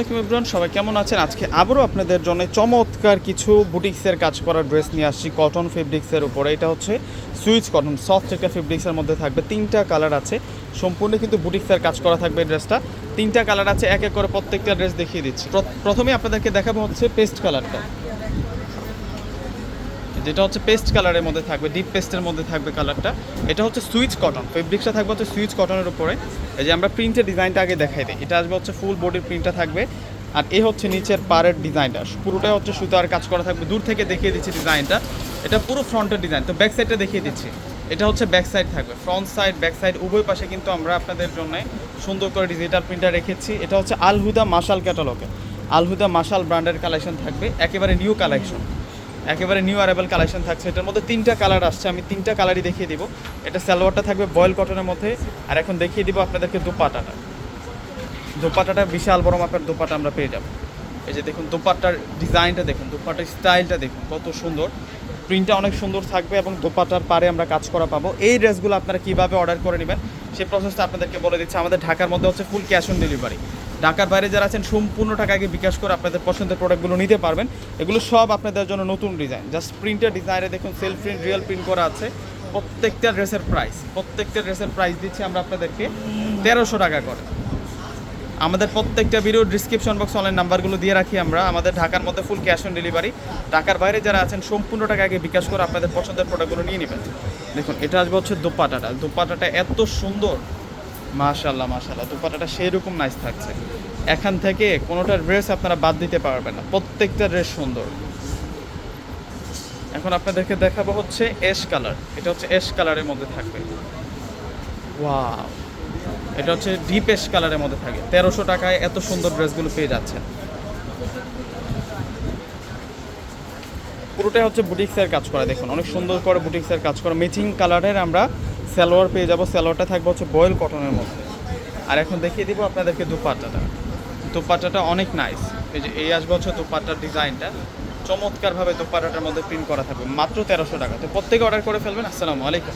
আলাইকুম ইব্রান সবাই কেমন আছেন? আজকে আবারও আপনাদের জন্য চমৎকার কিছু বুটিক্সের কাজ করা ড্রেস নিয়ে আসছি কটন ফেব্রিক্সের উপরে। এটা হচ্ছে সুইচ কটন সফট একটা ফেব্রিক্সের মধ্যে থাকবে, তিনটা কালার আছে। সম্পূর্ণ কিন্তু বুটিক্সের কাজ করা থাকবে ড্রেসটা। তিনটা কালার আছে, এক এক করে প্রত্যেকটা ড্রেস দেখিয়ে দিচ্ছি। প্রথমে আপনাদেরকে দেখাবো হচ্ছে পেস্ট কালারটা যেটা হচ্ছে পেস্ট কালারের মধ্যে থাকবে ডিপ পেস্টের মধ্যে থাকবে কালারটা এটা হচ্ছে সুইচ কটন ফেব্রিক্সটা থাকবে হচ্ছে সুইচ কটনের উপরে। এই যে আমরা প্রিন্টের ডিজাইনটা আগে দেখাই দিই, এটা আসবে হচ্ছে ফুল বডির প্রিন্টটা থাকবে। আর এ হচ্ছে নিচের পাড়ের ডিজাইনটা পুরোটাই হচ্ছে সুতার কাজ করা থাকবে। দূর থেকে দেখিয়ে দিচ্ছি ডিজাইনটা এটা পুরো ফ্রন্টের ডিজাইন তো ব্যাক সাইডটা দেখিয়ে দিচ্ছি, এটা হচ্ছে ব্যাক সাইড থাকবে। ফ্রন্ট সাইড ব্যাক সাইড উভয় পাশে কিন্তু আমরা আপনাদের জন্য সুন্দর করে ডিজিটাল প্রিন্টার রেখেছি। এটা হচ্ছে আলহুদা মাশাল ক্যাটালগে আলহুদা মাশাল ব্র্যান্ডের কালেকশন থাকবে, একেবারে নিউ কালেকশন একেবারে নিউ অ্যারেবল কালেকশন থাকছে। এটার মধ্যে তিনটা কালার আসছে, আমি তিনটা কালারই দেখিয়ে দিব। এটা সালোয়ারটা থাকবে বয়েল কটনের মধ্যে। আর এখন দেখিয়ে দিব আপনাদেরকে দোপাটাটা। দোপাটাটা বিশাল বড় মাপের দোপাটা আমরা পেয়ে যাব। এই যে দেখুন দোপাট্টার ডিজাইনটা দেখুন দোপাট্টার স্টাইলটা দেখুন, কত সুন্দর। প্রিন্টটা অনেক সুন্দর থাকবে এবং দোপাটার পারে আমরা কাজ করা পাবো। এই ড্রেসগুলো আপনারা কীভাবে অর্ডার করে নেবেন সেই প্রসেসটা আপনাদেরকে বলে দিচ্ছে। আমাদের ঢাকার মধ্যে হচ্ছে ফুল ক্যাশ অন ডেলিভারি ঢাকার বাইরে যারা আছেন, সম্পূর্ণ টাকা আগে বিকাশ করে আপনাদের পছন্দের প্রোডাক্টগুলো নিতে পারবেন। এগুলো সব আপনাদের জন্য নতুন ডিজাইন জাস্ট প্রিন্টের ডিজাইনে দেখুন সেলফ প্রিন্ট রিয়েল প্রিন্ট করা আছে। প্রত্যেকটা ড্রেসের প্রাইস প্রত্যেকটা ড্রেসের প্রাইস দিচ্ছি আমরা আপনাদেরকে তেরোশো টাকা করে। আমাদের প্রত্যেকটা ভিডিও ডিসক্রিপশন বক্স অনলাইন নাম্বারগুলো দিয়ে রাখি আমরা। আমাদের ঢাকার মধ্যে ফুল ক্যাশ অন ডেলিভারি ঢাকার বাইরে যারা আছেন, সম্পূর্ণ টাকা আগে বিকাশ করে আপনাদের পছন্দের প্রোডাক্টগুলো নিয়ে নেবেন। দেখুন, এটা আসবে হচ্ছে দোপাটাটা। দোপাটাটা এত সুন্দর। মাশাল্লাহ মাশাল্লাহ দোপাটাটা সেই রকম নাইস থাকছে। এখান থেকে কোনোটা ড্রেস আপনারা বাদ দিতে পারবেন না। প্রত্যেকটা ড্রেস সুন্দর। এখন আপনাদেরকে দেখাবো হচ্ছে এশ কালার এটা হচ্ছে এশ কালারের মধ্যে থাকবে। ওয়াও এটা হচ্ছে ডিপ এশ কালারের মধ্যে থাকে। তেরোশো টাকায় এত সুন্দর ড্রেসগুলো পেয়ে যাচ্ছেন। পুরোটাই হচ্ছে বুটিক্সের কাজ করা, দেখুন, অনেক সুন্দর করে বুটিক্সের কাজ করা। ম্যাচিং কালারের আমরা সালোয়ার পেয়ে যাব, সালোয়ারটা থাকবে হচ্ছে বয়েল কটনের মধ্যে। আর এখন দেখিয়ে দিব আপনাদেরকে দুপাট্টাটা। দুপাট্টাটা অনেক নাইস এই যে এই আসবে হচ্ছে দুপাট্টার ডিজাইনটা চমৎকারভাবে দুপাট্টাটার মধ্যে প্রিন্ট করা থাকবে। মাত্র তেরোশো টাকা। তো প্রত্যেকে অর্ডার করে ফেলবেন। আসসালামু আলাইকুম।